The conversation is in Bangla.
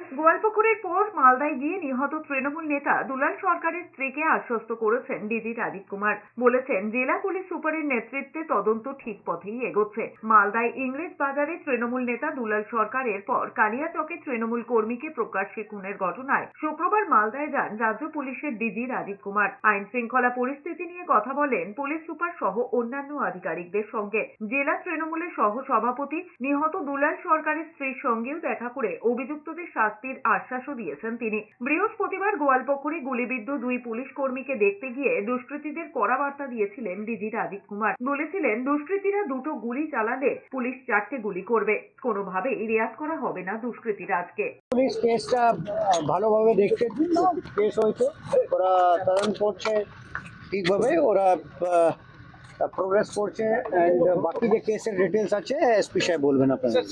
গোয়ালপুকুরের পর মালদায় গিয়ে নিহত তৃণমূল নেতা দুলাল সরকারের স্ত্রীকে আশ্বস্ত করেছেন ডিজি রাজীব কুমার। বলেছেন, জেলা পুলিশ সুপারের নেতৃত্বে তদন্ত ঠিক পথেই এগোচ্ছে। মালদায় ইংরেজ বাজারে তৃণমূল নেতা দুলাল সরকারের পর কালিয়াচকে তৃণমূল কর্মীকে প্রকাশ্যে খুনের ঘটনায় শুক্রবার মালদায় যান রাজ্য পুলিশের ডিজি রাজীব কুমার। আইন শৃঙ্খলা পরিস্থিতি নিয়ে কথা বলেন পুলিশ সুপার সহ অন্যান্য আধিকারিকদের সঙ্গে। জেলা তৃণমূলের সহ সভাপতি নিহত দুলাল সরকারের স্ত্রীর সঙ্গেও দেখা করে অভিযুক্তদের শাস্তির আশ্বাসও দিয়েছেন তিনি। বৃহস্পতিবার গোয়ালপুকুরে গুলিবিদ্ধ দুই পুলিশ কর্মীকে দেখতে গিয়ে দুষ্কৃতীদের কড়া বার্তা দিয়েছিলেন ডিজি রাজীব কুমার। বলেছিলেন, দুষ্কৃতীরা দুটো গুলি চালালে পুলিশ চারটে গুলি করবে। কোনোভাবেই রেয়াজ করা হবে না দুষ্কৃতীরাজকে পুলিশ কেসটা ভালোভাবে দেখছে। কেস হয়েছে, ওরা তদন্ত করছে ঠিকভাবে, ওরা প্রোগ্রেস করছে বাকি যে কেসের ডিটেলস আছে, এসপি সাহেব বলবেন আপনাদের